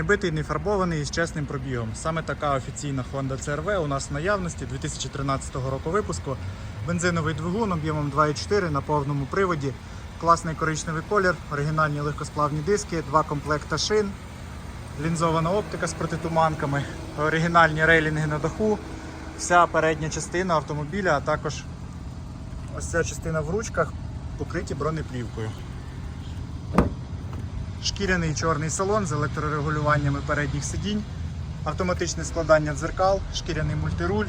Не битий, не фарбований і з чесним пробігом. Саме така офіційна Honda CRV у нас в наявності 2013 року випуску. Бензиновий двигун об'ємом 2,4 на повному приводі. Класний коричневий колір, оригінальні легкосплавні диски, два комплекта шин, лінзована оптика з протитуманками, оригінальні рейлінги на даху, вся передня частина автомобіля, а також ось ця частина в ручках покриті бронеплівкою. Шкіряний чорний салон з електрорегулюваннями передніх сидінь, автоматичне складання дзеркал, шкіряний мультируль.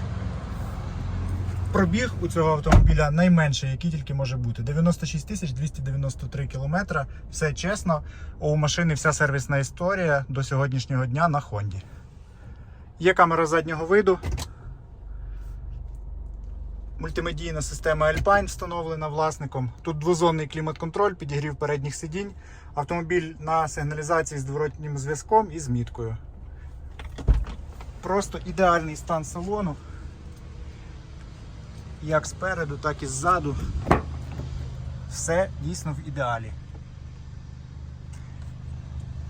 Пробіг у цього автомобіля найменший, який тільки може бути. 96 тисяч 293 кілометра. Все чесно. У машини вся сервісна історія до сьогоднішнього дня на Хонді. Є камера заднього виду. Мультимедійна система Alpine встановлена власником. Тут двозонний клімат-контроль, підігрів передніх сидінь. Автомобіль на сигналізації з зворотнім зв'язком і з міткою. Просто ідеальний стан салону. Як спереду, так і ззаду. Все дійсно в ідеалі.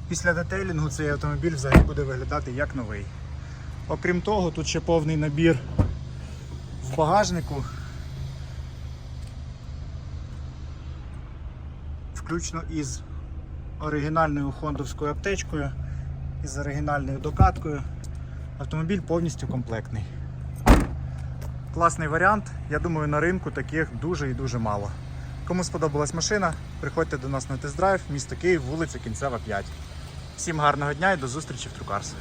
Після детейлінгу цей автомобіль взагалі буде виглядати як новий. Окрім того, тут ще повний набір багажнику. Включно із оригінальною хондовською аптечкою, із оригінальною докаткою. Автомобіль повністю комплектний. Класний варіант. Я думаю, на ринку таких дуже і дуже мало. Кому сподобалась машина, приходьте до нас на тест-драйв, місто Київ, вулиця Кінцева 5. Всім гарного дня і до зустрічі в Трукарсах.